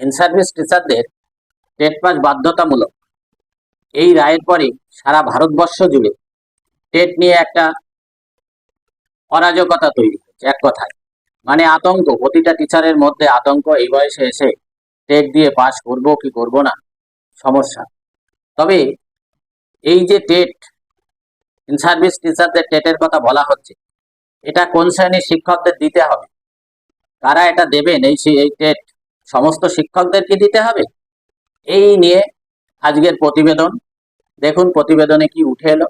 In service টিচারদের TET pass বাধ্যতামূলক। এই রায়ের পরে সারা ভারতবর্ষ জুড়ে টেট নিয়ে একটা অরাজকতা তৈরি হয়েছে এক কথায়। মানে আতঙ্ক, প্রতিটা টিচারের মধ্যে আতঙ্ক, এই বয়সে এসে টেট দিয়ে পাস করব কি করব না, সমস্যা। তবে এই যে টেট ইন সার্ভিস টিচারদের টেটের কথা বলা হচ্ছে, এটা কোন শ্রেণির শিক্ষকদের দিতে হবে? কারা এটা দেবেন এই টেট সমস্ত শিক্ষকদেরকে দিতে হবে? এই নিয়ে আজকের প্রতিবেদন। দেখুন প্রতিবেদনে কি উঠে এলো।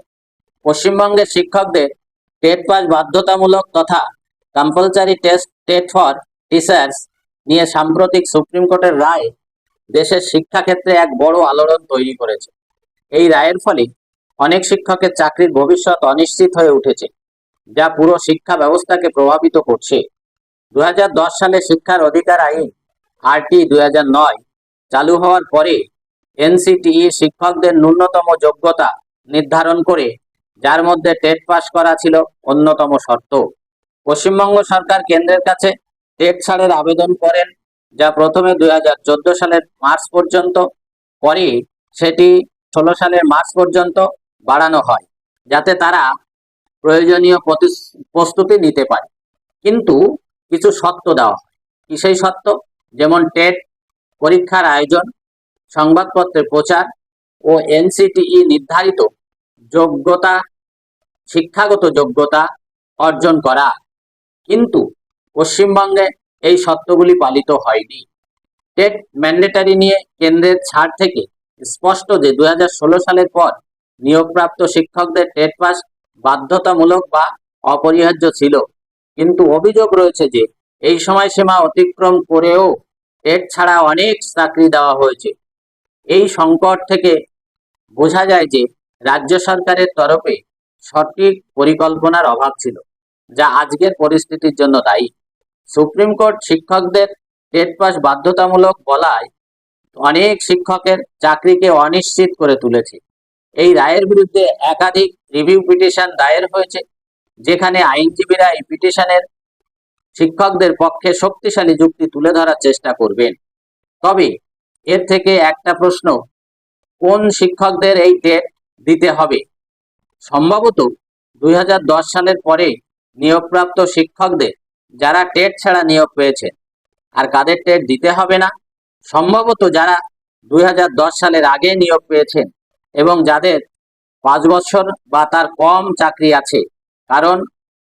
পশ্চিমবঙ্গের শিক্ষকদের টেট পাস বাধ্যতামূলক তথা compulsory test TET for teachers নিয়ে সাম্প্রতিক সুপ্রিম কোর্টের রায় দেশের শিক্ষাক্ষেত্রে এক বড় আলোড়ন তৈরি করেছে। এই রায়ের ফলে অনেক শিক্ষকের চাকরির ভবিষ্যৎ অনিশ্চিত হয়ে উঠেছে, যা পুরো শিক্ষা ব্যবস্থাকে প্রভাবিত করছে। দু হাজার দশ সালে শিক্ষার অধিকার আইন আরটি দু হাজার নয় চালু হওয়ার পরে এনসিটিই শিক্ষকদের ন্যূনতম যোগ্যতা নির্ধারণ করে, যার মধ্যে টেট পাস করা ছিল অন্যতম শর্ত। পশ্চিমবঙ্গ সরকার কেন্দ্রের কাছে টেট ছাড়ের আবেদন করেন, যা প্রথমে দুই হাজার চোদ্দ সালের মার্চ পর্যন্ত, পরে সেটি ষোলো সালের মার্চ পর্যন্ত বাড়ানো হয়, যাতে তারা প্রয়োজনীয় প্রস্তুতি নিতে পারে। কিন্তু কিছু শর্ত দেওয়া হয়। কি সেই শর্ত? যেমন টেট, পরীক্ষার আয়োজন, সংবাদপত্রের প্রচার ও এনসিটিই নির্ধারিত যোগ্যতা, শিক্ষাগত যোগ্যতা অর্জন করা। কিন্তু পশ্চিমবঙ্গে এই শর্তগুলি পালিত হয়নি। টেট ম্যান্ডেটারি নিয়ে কেন্দ্রের ছাড় থেকে স্পষ্ট যে দু হাজার ষোলো সালের পর নিয়োগপ্রাপ্ত শিক্ষকদের টেট পাস বাধ্যতামূলক বা অপরিহার্য ছিল। কিন্তু অভিযোগ রয়েছে যে এই সময়সীমা অতিক্রম করেও টেট ছাড়া অনেক চাকরি দেওয়া হয়েছে। এই সংকট থেকে বোঝা যায় যে রাজ্য সরকারের তরফে সঠিক পরিকল্পনার অভাব ছিল, যা আজকের পরিস্থিতির জন্য দায়ী। সুপ্রিম কোর্ট শিক্ষকদের টেট পাস বাধ্যতামূলক বলায় অনেক শিক্ষকের চাকরিকে অনিশ্চিত করে তুলেছে। এই রায়ের বিরুদ্ধে একাধিক রিভিউ পিটিশন দায়ের হয়েছে, যেখানে আইনজীবীরা এই পিটিশনের শিক্ষকদের পক্ষে শক্তিশালী যুক্তি তুলে ধরার চেষ্টা করবেন। তবে এর থেকে একটা প্রশ্ন, কোন শিক্ষকদের এই টেট দিতে হবে? সম্ভবত দুই হাজার দশ সালের পরে নিয়োগপ্রাপ্ত শিক্ষকদের যারা টেট ছাড়া নিয়োগ পেয়েছেন আর কাদের টেট দিতে হবে না, সম্ভবত যারা দুই হাজার দশ সালের আগে নিয়োগ পেয়েছেন এবং যাদের পাঁচ বছর বা তার কম চাকরি আছে। কারণ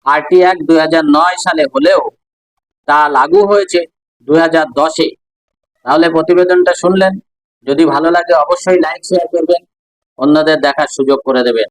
আরটি এক দুই সালে হলেও তা লাগু হয়েছে দুই হাজার দশে। তাহলে প্রতিবেদনটা শুনলেন। যদি ভালো লাগে অবশ্যই লাইক শেয়ার করবেন। অন্যদের দেখার সুযোগ করে দেবেন।